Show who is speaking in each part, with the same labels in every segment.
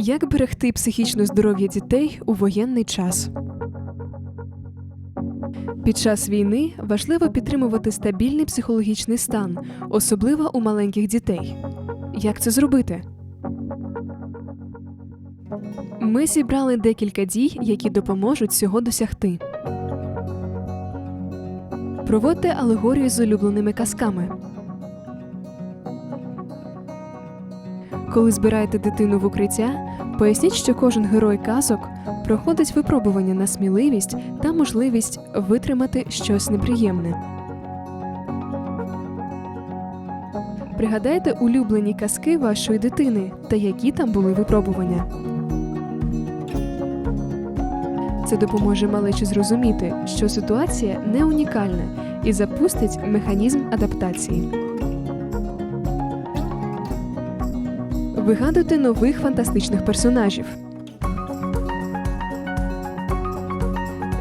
Speaker 1: Як берегти психічне здоров'я дітей у воєнний час? Під час війни важливо підтримувати стабільний психологічний стан, особливо у маленьких дітей. Як це зробити? Ми зібрали декілька дій, які допоможуть цього досягти. Проводьте алегорію з улюбленими казками. Коли збираєте дитину в укриття, поясніть, що кожен герой казок проходить випробування на сміливість та можливість витримати щось неприємне. Пригадайте улюблені казки вашої дитини та які там були випробування. Це допоможе малечі зрозуміти, що ситуація не унікальна і запустить механізм адаптації. Вигадуйте нових фантастичних персонажів.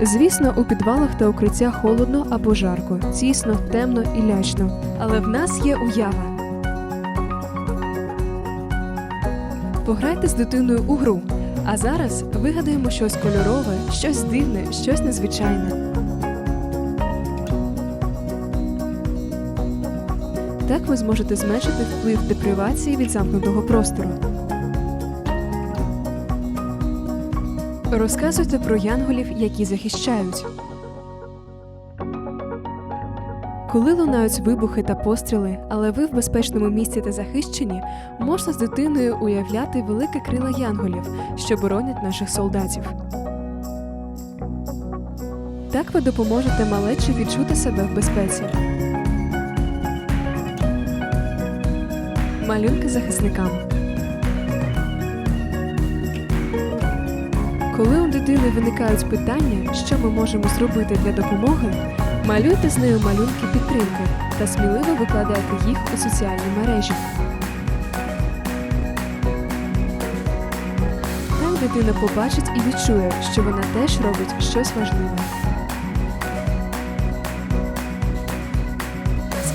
Speaker 1: Звісно, у підвалах та укриттях холодно або жарко, тісно, темно і лячно. Але в нас є уява. Пограйте з дитиною у гру. А зараз вигадаємо щось кольорове, щось дивне, щось незвичайне. Так ви зможете зменшити вплив депривації від замкнутого простору. Розказуйте про янголів, які захищають. Коли лунають вибухи та постріли, але ви в безпечному місці та захищені, можна з дитиною уявляти велике крила янголів, що боронять наших солдатів. Так ви допоможете малечі відчути себе в безпеці. Малюнки захисникам. Коли у дитини виникають питання, що ми можемо зробити для допомоги, малюйте з нею малюнки підтримки та сміливо викладайте їх у соціальні мережі. Так дитина побачить і відчує, що вона теж робить щось важливе.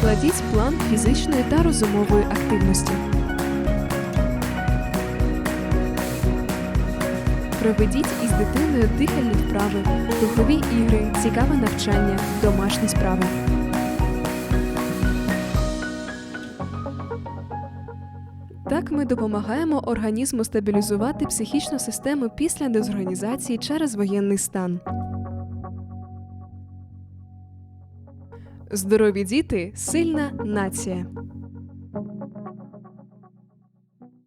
Speaker 1: Складіть план фізичної та розумової активності. Проведіть із дитиною дихальні вправи, духові ігри, цікаве навчання, домашні справи. Так ми допомагаємо організму стабілізувати психічну систему після дезорганізації через воєнний стан. Здорові діти сильна нація.